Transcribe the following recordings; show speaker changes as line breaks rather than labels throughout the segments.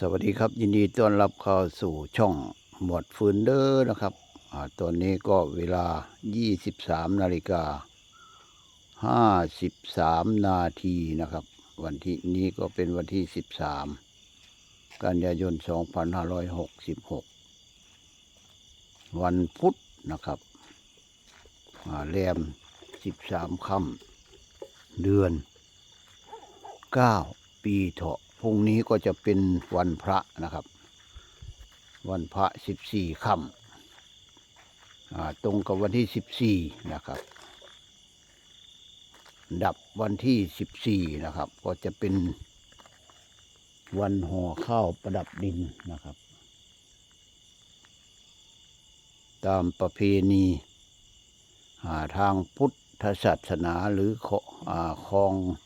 สวัสดีครับ ยินดีต้อนรับเข้าสู่ช่องหมวดฟืนเดอร์นะครับอตอนนี้ก็เวลา 23 นาฬิกา 53 นาทีนะครับ วันที่นี้ก็เป็นวันที่ 13 กันยายน 2566 วันพุธนะครับอ่าแรม 13 ค่ำเดือน 9 ปีเถาะ พรุ่งนี้ก็จะเป็นวันพระนะครับ วันพระสิบสี่ค่ำตรงกับวันที่สิบสี่นะครับ ดับวันที่สิบสี่นะครับ ก็จะเป็นวันห่อข้าวประดับดินนะครับ ตามประเพณีทางพุทธศาสนาหรือขอคลองอ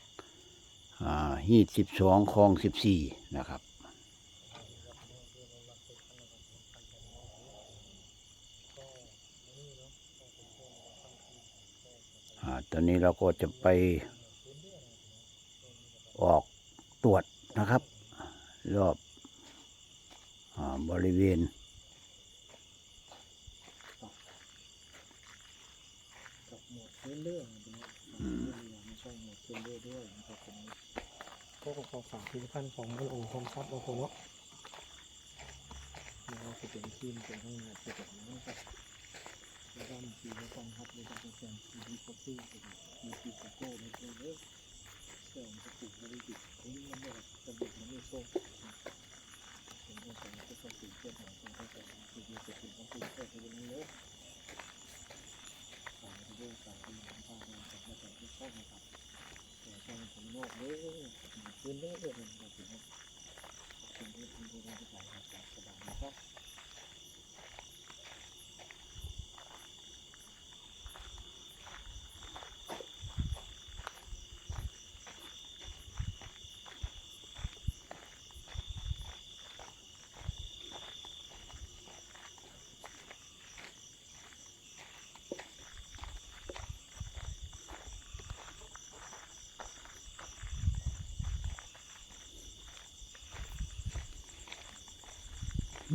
ฮีดสิบสองคลองสิบสี่นะครับอตอนนี้เราก็จะไปออกตรวจนะครับ รอบอบริเวณ
กับหมวดพื้นเรื่องนะครับไม่ใช่หมวดพื้นเรื่องด้วยนะครับ ก็ขอฝากผลิตภัณฑ์ของมันโอคมทรับโอโคเนาะเราจะเป็นทีมเป็นทั้งงานเกี่ยวกับนี้นะครับแล้วก็มีทีมกองทัพในการเป็นทีมทีคอฟฟี่มีทีมโก้ในตัวเลือกเรื่องจะปลูกบริจิตนี้มันไม่จะบุกมันไม่โซ่เป็นเรื่องของจะต้องตื่นเต้นของการเข้าใจคือมีสิ่งของคุณแค่ในนี้เลย ฝากเรื่องการที่ผมพามาจากมาจากที่ช่องนะครับแต่ช่องผมโลกเด้อพื้นเด้อเด้อมันก็ถือว่าขอบคุณที่คุณดูแลทุกอย่างครับสบายนะครับ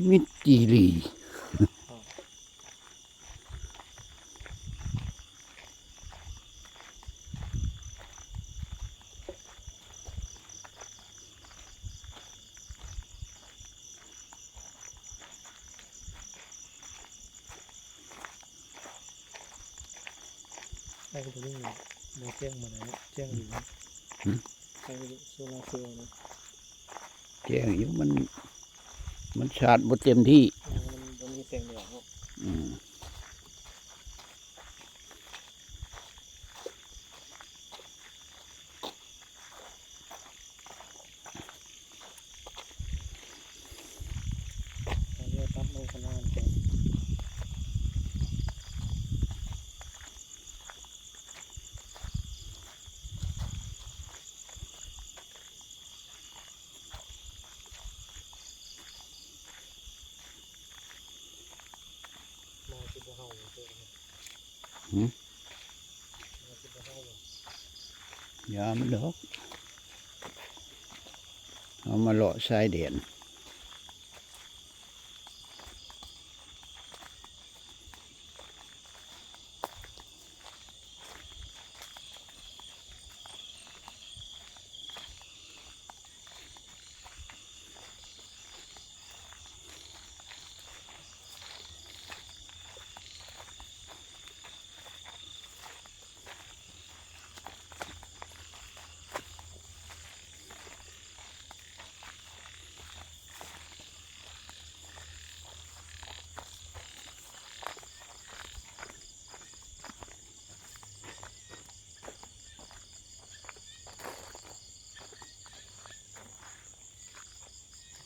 มิตรจีรี
ใช่ก็จะวิ่งโมเจ้งมาไหนเจ้งหรือใช่โซลาเซลล์นะ
แจ้งอยู่มัน มันชาร์จหมดเต็มที่
มันมันมีเสียงเดียวเนาะ
อืม
เราเรียกปั๊บโลคานานก่อนมาคิดว่าเฮาเจอ มาคิดว่าเฮา
อยามันดอก เอามาเลาะสายเดียน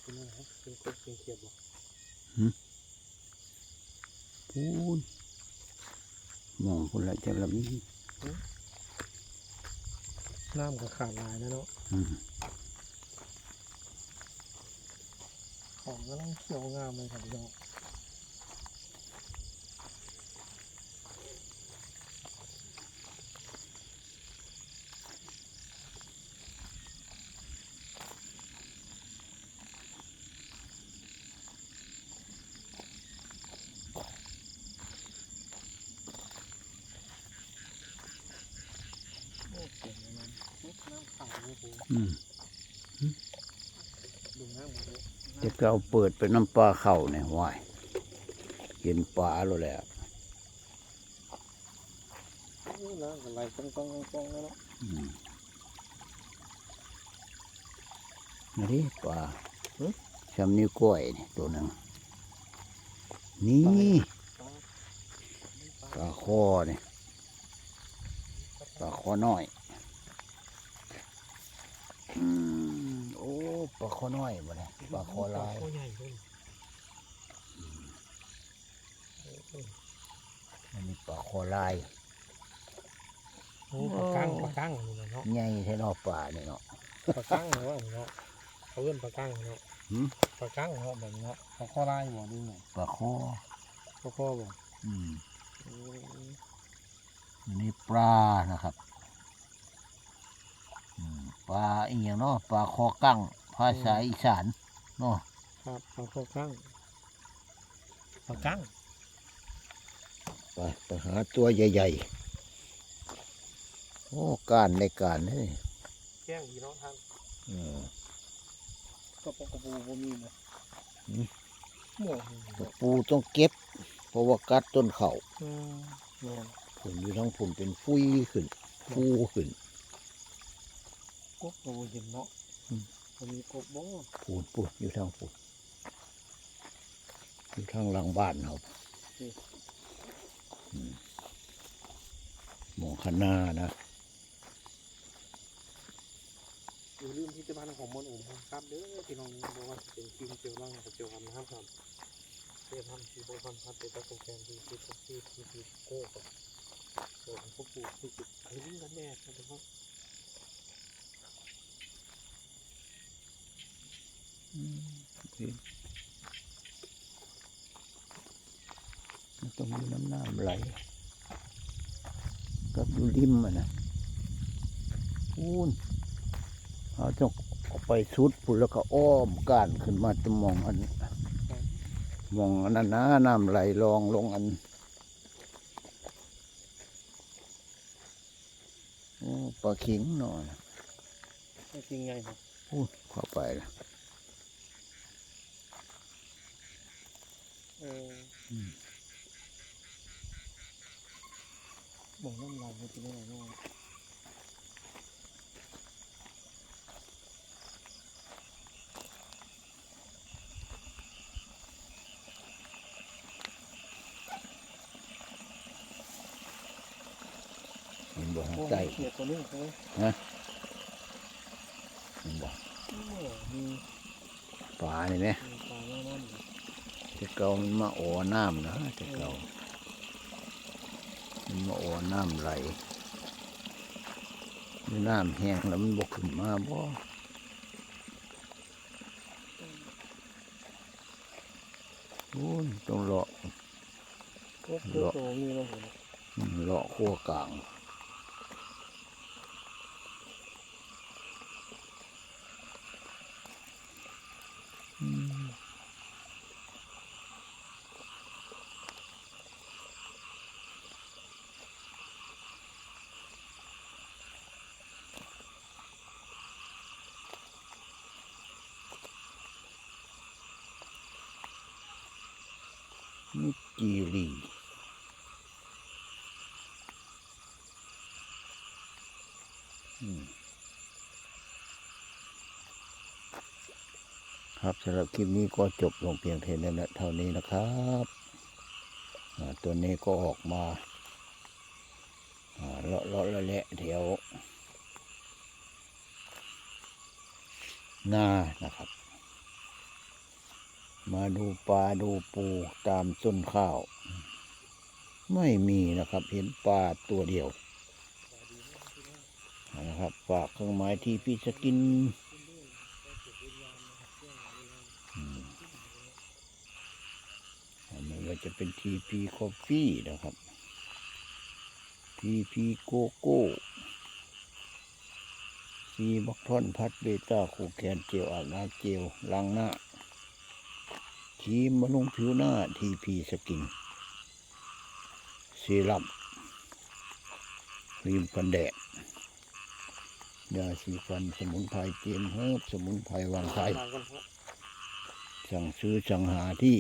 เป็นอะไรเป็นกบเป็นเขียดบ่
พูนมองคนละจะละมี
น้ำก็ขาดลายแล้วเนาะ
อืม
ของก็ต้องเขียวงามเลยครับพี่น้องห้างหมด เลย
จะเก่าเปิดเป็นน้ำปลาเข้าเนี่ยว้ายกินปลาแล้วแหละ
นี่นะอะไรกองกองกองกองแล้วเนาะ
มาดิปลาชำนิ้วก้อยนี่ตัวหนึ่งนี่
ปลา
คอนี่ยปลาคอน้อย อืมโอ้ ปลาคอน้อยบ่เนี่ยปลาคอลาย
ปลาคอใหญ่เลยโอ้ย
อันนี้ปลาคอลาย
โอ้ปลากั้งปลากั้งนี่เนาะ
ใหญ่แท้เนอปลาเนี่ยเนาะ
ปลากั้งเนาะเนาะเขาเรียกปลากั้งเนาะ
หืม
ปลากั้งเนาะแบบนี้เนาะปลาคอลายบ่ดูไง
ปลาคอ
ปลาคอบ่
อืม
อืม
อันนี้ปลานะครับอืมปลาอีกอย่างเนาะปลาคอกั้ง ภาษาอีสานเนาะ
ครับปลาคอกั้งปลากั้ง
ไปไปหาตัวใหญ่ๆ โอ้การในการเลย
แจ้งดีเนาะท่าน
อืม
ก็ปลากระปูบ่มีนะ
อืม
หมู
ตะปูต้องเก็บ เพราะว่ากัดต้นเขา
อืมแม่น
ผลอยู่ทั้งผลเป็นฟุยขึ้นฟูขึ้น
กบก็บ่เห็นเนาะ
อื ม
บ่มีกบบ่
ปูนปูนอยู่ทางปูนอยู่ทางหลังบ้านเราอืมหมองคันนานะ
อย่าลืมที่จะบ้านของมนต์อุ่มครับเด้อพี่น้องบอกว่าเป็นทีมเจียวร่างกับเจียวกันนะครับครับเจียวทำทีโบทันพัดเตตะโกแกนทีทีท็อปทีทีทีโก้กับเจียวของพวกปู่ที่จุดอะไรนี่กันแน่ครับทุกคน
มันต้องมีน้ำน้ำไหลกับอยู่ริมอะนะพูนเขาต้องเอาไปสุดพุ่นแล้วก็อ้อมก้านขึ้นมาจะมองอัน มองอันนั้นนะน้ำไหลรองลงอันโอ้ปลาขิงหน่อย
ไม่จริงไงครับ
พูดเข้าไปละ
เออ
อืม
หมองน้ำลายมันเป็นยังไงเนาะ
เห็นบ่ทาง
โอ้
ใต้
เขียดตัวนี้ใช่ไหม
เห็นบ่
โอ้มี
ปลานี่ไหม
มีปลาแน่นอน
จะเก่ามันมาโอน้ำนะจะเก่ามันมาโอน้ำไหลมีน้ำแห้งแล้วมันบกขึ้นมาบ่โอ้ยต้องเลาะ
โอ้เจอตัวมีแล้วผม
อืมเลาะขั้วกลาง จีรีครับสำหรับคลิปนี้ก็จบลงเพียงเท่านั้นะเท่านี้นะครับตัวนี้ก็ออกมาอ่าเลาะเลาะละแหละแถวหน้านะครับ มาดูปลาดูปูตามต้นข้าว ไม่มีนะครับ เห็นปลาตัวเดียวนะครับฝากเครื่องหมายที่พี่สกินอืมไม่ว่าจะเป็นทีพีคอฟฟี่นะครับทีพีโกโก้ซีบักทอนพัดเบต้าคูแคนเจลอาบน้ำเจลล้างหน้า ครีมบำรุงผิวหน้าทีพีสกินเซรั่มครีมกันแดดยาสีฟันสมุนไพรเจมเฮิร์บสมุนไพรวางไทยสั่งซื้อสั่งหาที่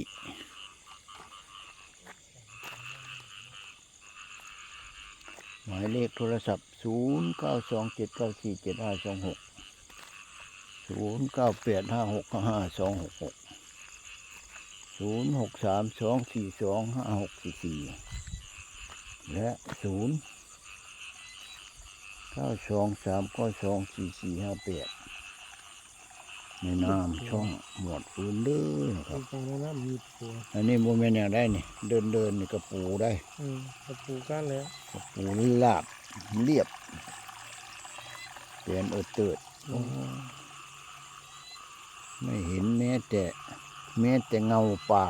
หมายเลขโทรศัพท์ 0 9 2 7 9 4 7 5 2 6 0 9 8 5 6 5 2 6 6 0 6 3 2 4 2 5 6 4 4และ0 9 2 3 9 2 4 4 5 8ในนามช่องหมวดฟืนเด้อนะครับ
ตรงนั้นนะมีตัว
อันนี้โมเมนต์อย่างได้นี่ เดินเดินนี่กระปูได้
อืมกระปูก้านแล้ว
กระปูลาบเรียบเปลี่ยนเอดเติดโอ้ไม่เห็นแม้แต่ แม้แต่เงาป่า